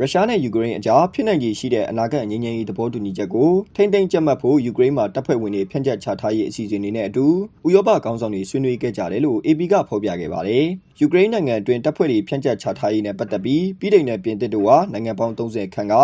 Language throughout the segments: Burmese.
ရုရှားနဲ့ယူကရိန်းအကြားဖြစ်နိုင်ခြေရှိတဲ့အနာဂတ်ငြိမ်းချမ်းရေးသဘောတူညီချက်ကိုထိမ့်သိမ်းကြက်မှတ်ဖို့ယူကရိန်းမှာတပ်ဖွဲ့ဝင်တွေဖြန့်ကျက်ချထားရေးအစီအစဉ်တွေနဲ့အတူဥရောပခေါင်းဆောင်တွေဆွေးနွေးခဲ့ကြတယ်လို့ AP ကဖော်ပြခဲ့ပါတယ်။ယူကရိန်းနိုင်ငံအတွင်းတပ်ဖွဲ့တွေဖြန့်ကျက်ချထားရေးနဲ့ပတ်သက်ပြီးပြည်ထောင်နဲ့ပြင်သစ်တို့ဟာနိုင်ငံပေါင်း30ခန့်က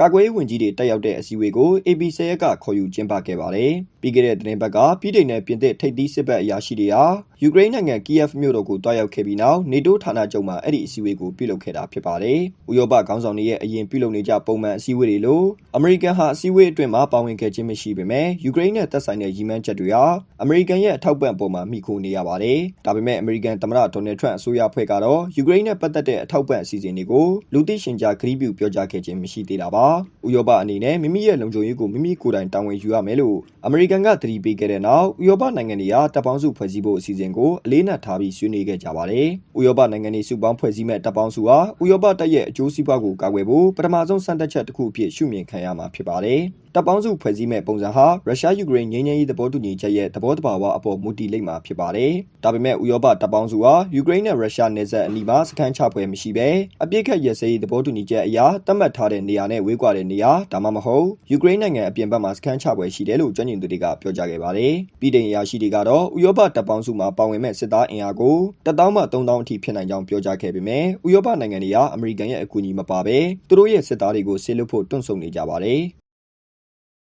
ကာကွယ်ရေးဝန်ကြီးတွေတက်ရောက်တဲ့အစည်းအဝေးကို AP ဆဲရက်ကခေါ်ယူကျင်းပခဲ့ပါတယ်။ပြီးခဲ့တဲ့သတင်းပတ်ကပြည်ထောင်နဲ့ပြင်သစ်ထိပ်သီးစစ်ဘက်အရာရှိတွေဟာ ယူကရိန်းနိုင်ငံကီယက်မြို့တော်ကိုတွားရောက်ခဲ့ပြီးနောက်နေတိုးဌာနချုပ်မှာအဲ့ဒီအစည်းအဝေးကိုပြုလုပ်ခဲ့တာဖြစ်ပါတယ်။ဥရောပခေါင်းဆောင်တွေရဲ့အရင်ပြုလုပ်နေကြပုံမှန်အစည်းအဝေးတွေလို့အမေရိကန်ဟာအစည်းအဝေးအတွင်းမှာပါဝင်ခဲ့ခြင်းမရှိပေမဲ့ယူကရိန်းနဲ့သက်ဆိုင်တဲ့ရည်မှန်းချက်တွေဟာအမေရိကန်ရဲ့အထောက်ပံ့ပေါ်မှာမိခိုနေရပါတယ်။ဒါပေမဲ့အမေရိကန်သမ္မတဒေါ်နယ်ထရန့်အစိုးရအဖွဲ့ကတော့ယူကရိန်းနဲ့ပတ်သက်တဲ့အထောက်ပံ့အစီအစဉ်တွေကိုလူသိရှင်ကြားကတိပြုပြောကြားခဲ့ခြင်းမရှိသေးတာပါ။ဥရောပအနေနဲ့မိမိရဲ့လုံခြုံရေးကိုမိမိကိုယ်တိုင်တာဝန်ယူရမယ်လို့အမေရိကန်ကသတိပေးခဲ့တဲ့နောက်ဥရောပနိုင်ငံတွေဟာတပ်ပေါင်းစုဖွဲ့စည်းဖို့အစီအစဉ်ကိုအလေးနက်ထားပြီးဆွေးနွေးခဲ့ကြပါတယ်။ဥရောပနိုင်ငံတွေစုပေါင်းဖွဲ့စည်းမဲ့တပ်ပေါင်းစုဟာဥရောပတပ်ရဲ့အကျိုးစီးပွားကိုကာကွယ်ဖို့ပထမဆုံးစံတက်ချက်တစ်ခုအဖြစ်ရှုမြင်ခံရမှာဖြစ်ပါတယ်။တပ်ပေါင်းစုဖွဲ့စည်းမဲ့ပုံစံဟာရုရှားယူကရိန်းငြိမ်းချမ်းရေးသဘောတူညီချက်ရဲ့သဘောတဘာဝအပေါ်မူတည်လိမ့်မှာဖြစ်ပါတယ်။ဒါပေမဲ့ဥရောပတပ်ပေါင်းစုဟာယူကရိန်းနဲ့ရုရှားနယ်စပ်အနီးမှာစခန်းချပွဲမရှိဘဲအပြစ်ခတ်ရစရေးသဘောတူညီချက်အရာသတ်မှတ်ထားတဲ့နေရာနဲ့ဝေးကွာတဲ့နေရာဒါမှမဟုတ်ယူကရိန်းနိုင်ငံအပြင်ဘက်မှာစခန်းချပွဲရှိတယ်လို့ကျွမ်းကျင်သူတွေကပြောကြားခဲ့ပါတယ်။ပြည်ထောင်အရာရှိတွေကတော့ဥရောပတပ်ပေါင်းစုမှာပါဝင်မဲ့စစ်သားအင်အားကို1000မှ3000အထိဖြစ်နိုင်ကြောင်းပြောကြားခဲ့ပေမဲ့ဥရောပနိုင်ငံတွေကအမေရိကန်ရဲ့အကူအညီမပါဘဲသူတို့ရဲ့စစ်သားတွေကိုဆေးလွတ်ဖို့တွန့်ဆုတ်နေကြပါတယ်။